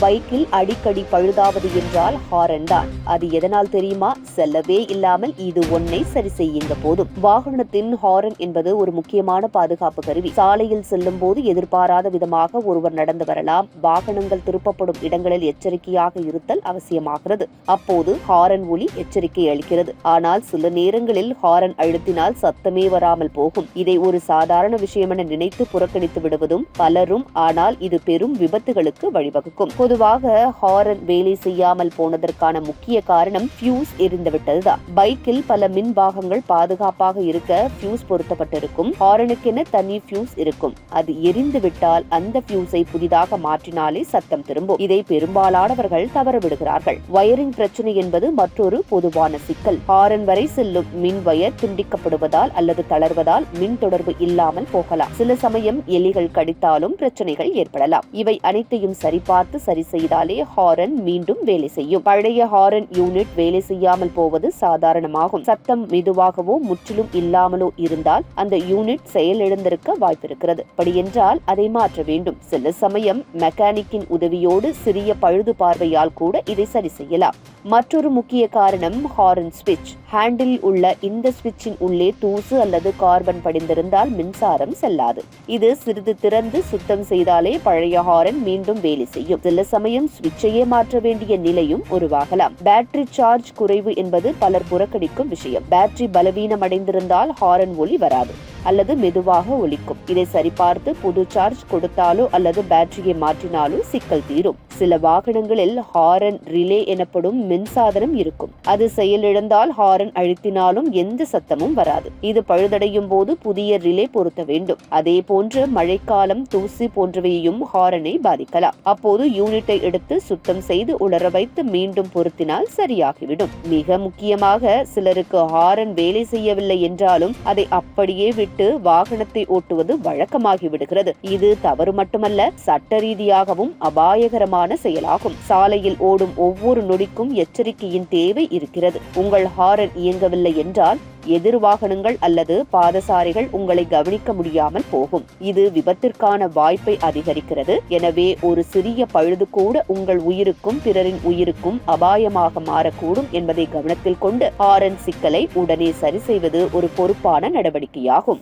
பைக்கில் அடிக்கடி பழுதாவது என்றால் ஹாரன் தான் அது எதனால் தெரியுமா? செல்லவே இல்லாமல் இது ஒன்னை சரி செய்யுங்க போதும். வாகனத்தின் ஹாரன் என்பது ஒரு முக்கியமான பாதுகாப்பு கருவி. சாலையில் செல்லும் போது எதிர்பாராத விதமாக ஒருவர் நடந்து வரலாம். வாகனங்கள் திருப்பப்படும் இடங்களில் எச்சரிக்கையாக இருத்தல் அவசியமாகிறது. அப்போது ஹாரன் ஒலி எச்சரிக்கை அளிக்கிறது. ஆனால் சில நேரங்களில் ஹாரன் அழுத்தினால் சத்தமே வராமல் போகும். இதை ஒரு சாதாரண விஷயம் என நினைத்து புறக்கணித்து விடுவதும் பலரும் ஆனால் இது பெரும் விபத்துகளுக்கு வழிவகுக்கும். பொதுவாக ஹாரன் வேலை செய்யாமல் போனதற்கான முக்கிய காரணம் ஃபியூஸ் எரிந்துவிட்டதுதான். பைக்கில் பல மின் பாகங்கள் பாதுகாப்பாக இருக்க ஃபியூஸ் பொருத்தப்பட்டிருக்கும். ஹாரனுக்கென தனி ஃபியூஸ் இருக்கும். அது எரிந்து விட்டால் அந்த ஃபியூஸை புதிதாக மாற்றினாலே சத்தம் திரும்பும். இதை பெரும்பாலானவர்கள் தவறவிடுகிறார்கள். வயரிங் பிரச்சனை என்பது மற்றொரு பொதுவான சிக்கல். ஹாரன் வரை செல்லும் மின் வயர் துண்டிக்கப்படுவதால் அல்லது தளர்வதால் மின் தொடர்பு இல்லாமல் போகலாம். சில சமயம் எலிகள் கடித்தாலும் பிரச்சனைகள் ஏற்படலாம். இவை அனைத்தையும் சரிபார்த்து சரி செய்தாலே ஹாரன் மீண்டும் வேலை செய்யும். பழைய ஹாரன் யூனிட் வேலை செய்யாமல் போவது சாதாரணமாகும். சத்தம் மெதுவாகவோ முற்றிலும் இல்லாமலோ இருந்தால் அந்த யூனிட் செயலிழந்திருக்க வாய்ப்பிருக்கிறது. அப்படியென்றால் அதை மாற்ற வேண்டும். சில சமயம் மெக்கானிக்கின் உதவியோடு சிறிய பழுது பார்வையால் கூட இதை சரி செய்யலாம். மற்றொரு முக்கிய காரணம் ஹாரன் ஸ்விட்ச். ஹேண்டில் உள்ள இந்த ஸ்விட்சின் உள்ளே தூசு அல்லது கார்பன் படிந்திருந்தால் மின்சாரம் செல்லாது. இது சிறிது திறந்து சுத்தம் செய்தாலே பழைய ஹாரன் மீண்டும் வேலை செய்யும். சில சமயம் ஸ்விட்சையே மாற்ற வேண்டிய நிலையும் உருவாகலாம். பேட்டரி சார்ஜ் குறைவு என்பது பலர் புறக்கணிக்கும் விஷயம். பேட்டரி பலவீனமடைந்திருந்தால் ஹாரன் ஒலி வராது. அல்லது மெதுவாக ஒலிக்கும். இதை சரிபார்த்து புது சார்ஜ் கொடுத்தாலோ அல்லது பேட்டரியை மாற்றினாலோ சிக்கல் தீரும். சில வாகனங்களில் ஹாரன் ரிலே எனப்படும் மின்சாதனம் இருக்கும். அது செயலிழந்தால் ஹாரன் அழுத்தினாலும் எந்த சத்தமும் வராது. இது பழுதடையும் போது புதிய ரிலே பொருத்த வேண்டும். அதே போன்று மழைக்காலம் தூசி போன்றவையும் ஹாரனை பாதிக்கலாம். அப்போது யூனிட்டை எடுத்து சுத்தம் செய்து உலர வைத்து மீண்டும் பொருத்தினால் சரியாகிவிடும். மிக முக்கியமாக சிலருக்கு ஹாரன் வேலை செய்யவில்லை என்றாலும் அதை அப்படியே விட்டு வாகனத்தை ஓட்டுவது வழக்கமாகி விடுகிறது இது தவறு மட்டுமல்ல சட்ட ரீதியாகவும் அபாயகரமான செயலாகும். சாலையில் ஓடும் ஒவ்வொரு நொடிக்கும் எச்சரிக்கையின் தேவை இருக்கிறது. உங்கள் ஹாரன் இயங்கவில்லை என்றால் எதிர் வாகனங்கள் அல்லது பாதசாரிகள் உங்களை கவனிக்க முடியாமல் போகும். இது விபத்திற்கான வாய்ப்பை அதிகரிக்கிறது. எனவே ஒரு சிறிய பழுது கூட உங்கள் உயிருக்கும் பிறரின் உயிருக்கும் அபாயமாக மாறக்கூடும் என்பதை கவனத்தில் கொண்டு ஹாரன் சிக்கலை உடனே சரி செய்வது ஒரு பொறுப்பான நடவடிக்கையாகும்.